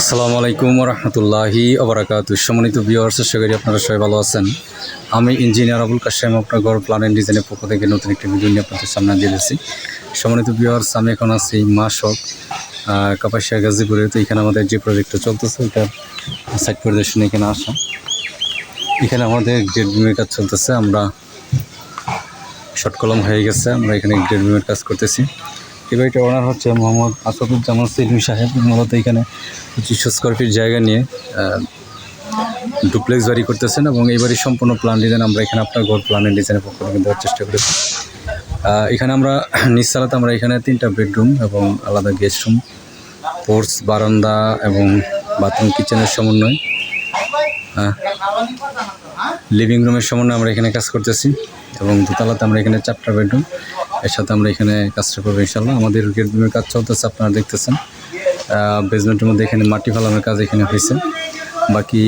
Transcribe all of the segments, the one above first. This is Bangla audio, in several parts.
আসসালামু আলাইকুম রহমতুল্লাহি আবরাকাত সম্মানিত ভিউয়ার্স আশা আপনারা সবাই ভালো আছেন। আমি ইঞ্জিনিয়ার আবুল কাশেম আপনার ঘর প্ল্যান অ্যান্ড ডিজাইনের পক্ষ থেকে নতুন একটি ভিডিও নিয়ে আপনাদের সামনে দিয়েছি সম্মানিত ভিউয়ার্স আমি এখন আছি মাসক কাপাসিয়া, গাজীপুরে। তো এখানে আমাদের যে প্রজেক্টটা চলতেছে ওইটার সাইট পরিদর্শনে এখানে আসা। এখানে আমাদের গ্রেড বিমের কাজ চলতেছে। আমরা শর্ট কলম হয়ে গেছে। আমরা এখানে গ্রেড বিমের কাজ করতেছি। এই বাড়িটা ওনার হচ্ছে মোহাম্মদ আসাদুজ্জামান সেলিম সাহেব। মূলত এখানে পঁচিশশো স্কোয়ার ফিট জায়গা নিয়ে ডুপ্লেক্স বাড়ি করতেছেন এবং এই বাড়ির সম্পূর্ণ প্ল্যান ডিজাইন আমরা এখানে আপনার ঘর প্ল্যানের ডিজাইনের পক্ষ থেকে দেওয়ার চেষ্টা করেছি এখানে আমরা নিচতলাতে আমরা এখানে তিনটা বেডরুম এবং আলাদা গেস্ট রুম পোর্টস বারান্দা এবং বাথরুম কিচেনের সমন্বয়। লিভিং রুমের সমন্বয়ে আমরা এখানে কাজ করতেছি এবং দোতলাতে আমরা এখানে চারটা বেডরুম এর সাথে আমরা এখানে কাজটা করব ইনশাল্লাহ আমাদের গেট কাজ চলতেছে, আপনারা দেখতেছেন। বেসমেন্টের মধ্যে এখানে মাটি ফালানোর কাজ এখানে হয়েছে। বাকি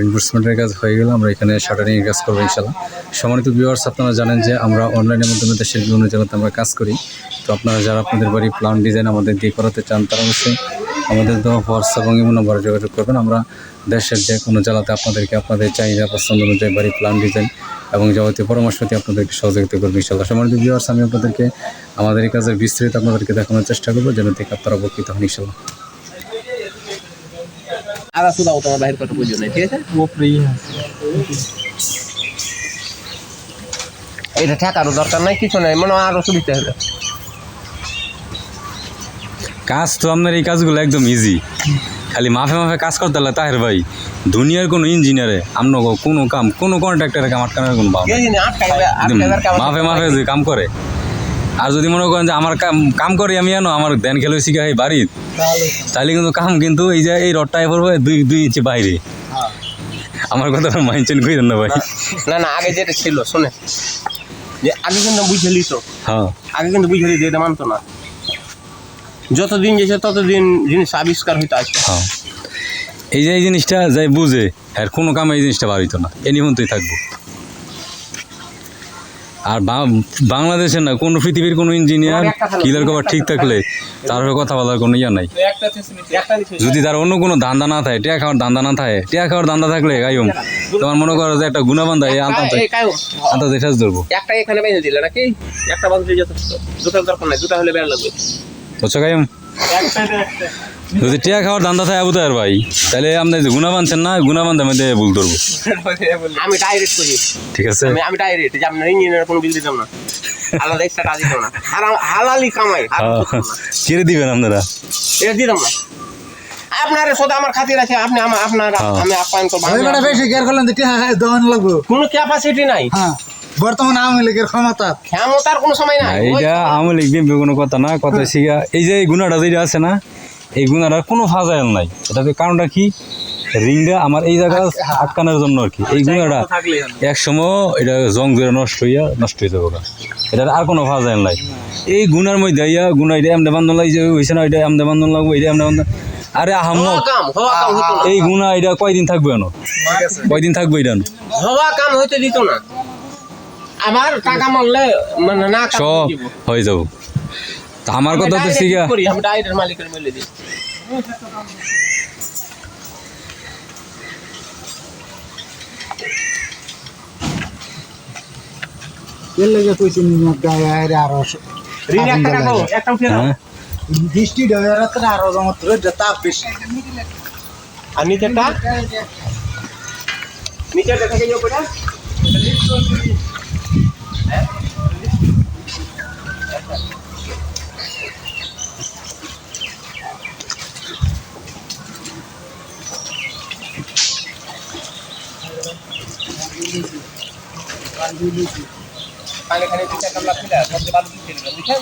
রিনফোর্সমেন্টের কাজ হয়ে গেলে আমরা এখানে শাটারিংয়ের কাজ করব ইনশাল্লাহ সম্মানিত ভিউয়ার্স আপনারা জানেন যে আমরা অনলাইনের মাধ্যমে দেশের বিভিন্ন জেলাতে আমরা কাজ করি। তো আপনারা যারা আপনাদের বাড়ি প্লান ডিজাইন আমাদের দিয়ে করাতে চান, তারা অবশ্যই আমাদের দেওয়া হোয়াটসঅ্যাপ এবং ইমো নম্বরে যোগাযোগ করবেন। আমরা দেশের যে কোনো জেলাতে আপনাদেরকে আপনাদের চাহিদা পছন্দ অনুযায়ী বাড়ি প্ল্যান ডিজাইন এবং যাবতীয় পরামর্শ দিয়ে আপনাদেরকে সহযোগিতা করব ইনশাল্লাহ সম্মানিত ভিউয়ার্স আমি আপনাদেরকে আমাদের এই কাজের বিস্তারিত আপনাদেরকে দেখানোর চেষ্টা করব যেন থেকে আপনারা উপকৃত হন ইনশাল্লাহ তোমার বাহির ঠিক আছে? এটা ঠেকারও দরকার নাই কিছু নাই মনে হয় আরও সুবিধা হবে। কাজ তো আপনার এই কাজগুলো একদম ইজি খালি মাফে মাফে কাজ করতে হলে তাহের ভাই দুনিয়ার কোনো ইঞ্জিনিয়ারে আপনার কোনো কাম কোনো কন্ট্রাক্টারে কাম আটকানোর কোনো ভাব একদম মাফে মাফে যদি কাম করে। আর যদি মনে করেন যে আমার কাম কাম করি আমি জানো আমার ধ্যান খেলে শিখা এই বাড়ির। তাহলে? কিন্তু কাম কিন্তু এই যে এই রডটায় পড়বে দুই দুই ইঞ্চি বাইরে। আমার কথা মাইনচেন করি না ভাই। না না আগে যেটা ছিল শুনে যে আগে কিন্তু বুঝলি তো হ্যাঁ। আগে কিন্তু বুঝলি যে এটা মানতো না। যতদিন যেছে ততদিন জিনিস আবিষ্কার হইতে আসবে। হ্যাঁ। এই যে এই জিনিসটা যাই বুঝে আর কোনো কামে এই জিনিসটা বার হইতো না। এ নিমন্ত্রই থাকব। আর বা- বাংলাদেশে না কোনো পৃথিবীর কোনো ইঞ্জিনিয়ার কিলার কভার ঠিক থাকলে তার কথা বলার কোনো ইয়া নাই। যদি তার অন্য কোনো ধান্দা না থাকে টিয়া খাওয়ার ধান্দা না থাকে টিয়া খাওয়ার ধান্দা থাকলে গাইম তোমার মনে করো যে একটা গুণাবান্ধা এই আনতে এই কায়ো ধরবো। একটা এখানে বেঁধে দিলে নাকি? একটা বাঁধলে যথেষ্ট দুটার দরকার নাই দুটা হলে বেড়া লাগবে। বুঝছ গাইম যদি টিয়া খাওয়ার ধান্দা থাকে আবু তার ভাই তাহলে আপনি গুণা বানছেন না গুণা বান্ধা মধ্যে ভুল ধরবো। আমি ডাইরেক্ট করি। ঠিক আছে? আমি আমি ডাইরেক্ট যে আপনার ইঞ্জিনিয়ার কোনো বিল দিতাম না। আলাদা এক্সট্রা কাজ দিতাম না। হালালি কামাই। কেড়ে দিবেন আপনারা? এটা দিতাম না। আপনার সাথে আমার খাতির আছে আপনি আমার আপনার হ্যাঁ। আমি আপ্যায়ন করব। বেশি কেয়ার করলেন হ্যাঁ হ্যাঁ কোনো ক্যাপাসিটি নাই। হ্যাঁ। বর্তমান আওয়ামী লীগের ক্ষমতা। ক্ষমতার কোনো সময় না, নাই এইটা আমি লিখবি কোনো কথা না কথা শিখা এই যে এই গুণাটা যেটা আছে না এই গুণাটার কোনো ফাজাইল নাই। এটাতে কারণটা কি? রিংটা আমার এই জায়গা আটকানোর জন্য আর কি। এই গুণাটা এক সময় এটা জং ধরে নষ্ট হইয়া নষ্ট হয়ে যাবে এটার আর কোনো ফাজাইল নাই। এই গুণার মধ্যে ইয়া গুণা এটা এমনি বান্ধন লাগছে হয়েছে না এটা এমনি বান্ধন লাগবে এটা এমনি বান্ধন আরে না। এই গুণা এটা কয়দিন থাকবে এনো কয়দিন থাকবে এটা হওয়া কাম হইতে দিত না। আবার টাকা মারলে মানে না কাম সব দিব। হয়ে যাব। তা আমার কথা তো direct করি? আমি ডাইরেক্ট মালিকের বলে দিই। এর লেগে কইছি গায়ে আরে আরও ঋণ একটা রাখো একটা উঠে নাও হ্যাঁ? বৃষ্টি ঢেবে রাত্রে আরও জমত রোদ তাপ বেশি। আর নিচেরটা? নিচেরটা থেকে যাও কোটা পানি খালি দুটা কামলা ছিল সবচেয়ে ভালো ছিল বুঝছেন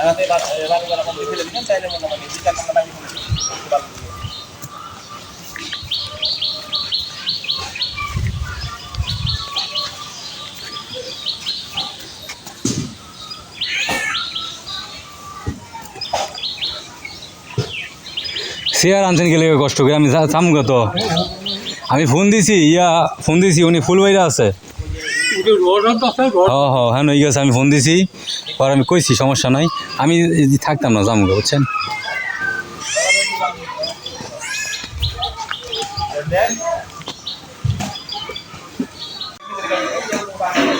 আমাদের বাড়ি বাড়ি কম ফেলে দিবেন তাইলে মনে হয় দুটা কামলা বাড়ি চেয়ার আনছেন গেলে কষ্ট করে? আমি চামুকা তো। আমি ফোন দিছি, ইয়া, ফোন দিছি, উনি ফুল বাইরা আছে। হ হ হ্যাঁ নই গেছে, আমি ফোন দিছি। পর আমি কইছি, সমস্যা নাই। আমি থাকতাম না জামুকা বুঝছেন? Thank you.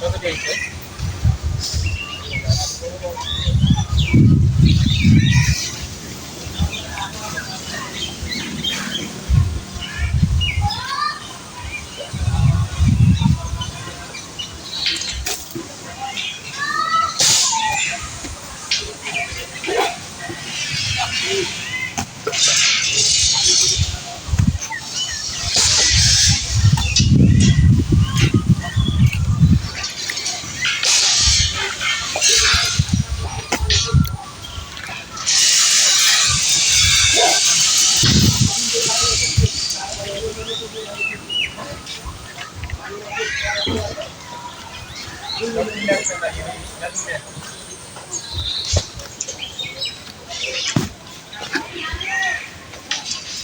কত দিয়েছে Indonesia bagian